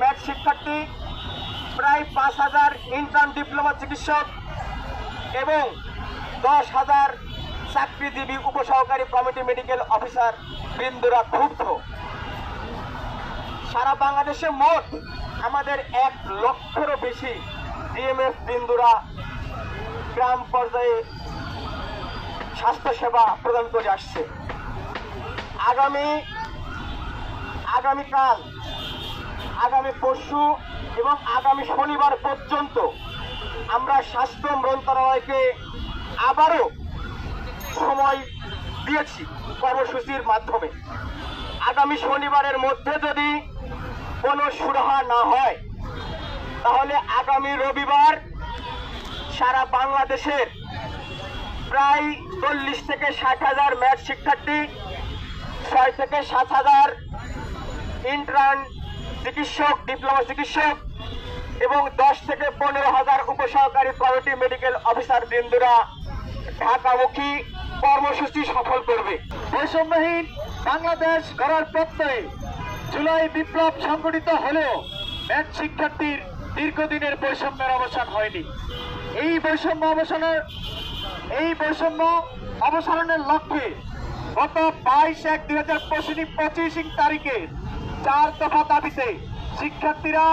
Math শিক্ষার্থী, প্রায় পাঁচ হাজার ইন্টার্ন ডিপ্লোমা চিকিৎসক এবং দশ হাজার চাকরিজীবী উপসহকারী কমিটি মেডিকেল অফিসার বৃন্দরা ক্ষুব্ধ। সারা বাংলাদেশে মোট আমাদের এক লক্ষেরও বেশি ডিএমএফ বিন্দুরা গ্রাম পর্যায়ে স্বাস্থ্যসেবা প্রদান করে আসছে। আগামী, আগামীকাল আগামী পরশু এবং আগামী শনিবার পর্যন্ত আমরা স্বাস্থ্য মন্ত্রণালয়কে আবারও সময় দিয়েছি কর্মসূচির মাধ্যমে। আগামী শনিবারের মধ্যে যদি কোনো সুরাহা না হয়, তাহলে আগামী রবিবার সারা বাংলাদেশের প্রায় চল্লিশ থেকে ষাট হাজার ম্যাথ শিক্ষার্থী, ছয় থেকে সাত হাজার ইন্টার্ন চিকিৎসক, ডিপ্লোমা চিকিৎসক এবং দশ থেকে পনেরো হাজার উপসহকারী প্রাইভেটি মেডিকেল অফিসার বৃন্দরা ঢাকামুখী কর্মসূচি সফল করবে। বৈষম্যহীন বাংলাদেশ গড়ার প্রত্যয়ে জুলাই বিপ্লব সংগঠিত হলেও ম্যাথ শিক্ষার্থীর দীর্ঘদিনের বৈষম্যের অবসান হয়নি। এই বৈষম্য অবসানের, এই বৈষম্য অবসানের লক্ষ্যে গত বাইশ এক দুই হাজার পঁচিশ তারিখে চার দফা দাবিতে শিক্ষার্থীরা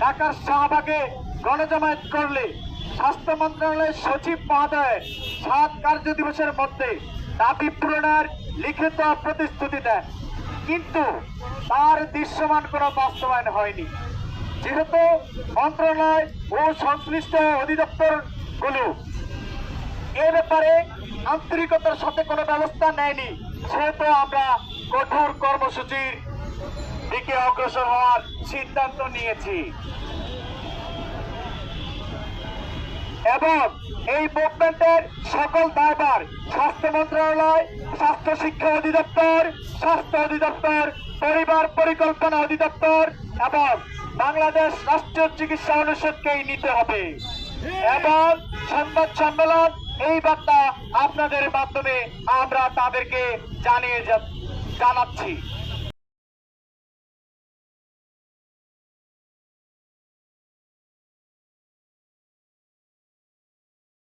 ঢাকার শাহবাগে গণজমায়েত করলে স্বাস্থ্য মন্ত্রণালয়ের সচিব মহোদয় সাত কার্য দিবসের মধ্যে দাবি পূরণের লিখিত প্রতিশ্রুতি দেন। কিন্তু তার দৃশ্যমান কোনো বাস্তবায়ন হয়নি। যেহেতু মন্ত্রণালয় ও সংশ্লিষ্ট অধিদপ্তরগুলো এ ব্যাপারে আন্তরিকতার সাথে কোনো ব্যবস্থা নেয়নি, সেহেতু আমরা কঠোর কর্মসূচির দিকে অগ্রসর হওয়ার সিদ্ধান্ত নিয়েছি। এবং এই মুভমেন্টের সকল দায়ভার স্বাস্থ্য মন্ত্রণালয়, স্বাস্থ্য শিক্ষা অধিদপ্তর, স্বাস্থ্য অধিদপ্তর, পরিবার পরিকল্পনা অধিদপ্তর এবং বাংলাদেশ রাষ্ট্রীয় চিকিৎসা অনুষদকেই নিতে হবে। এবং সংবাদ সম্মেলন, এই বার্তা আপনাদের মাধ্যমে আমরা তাদেরকে জানিয়ে জানাচ্ছি।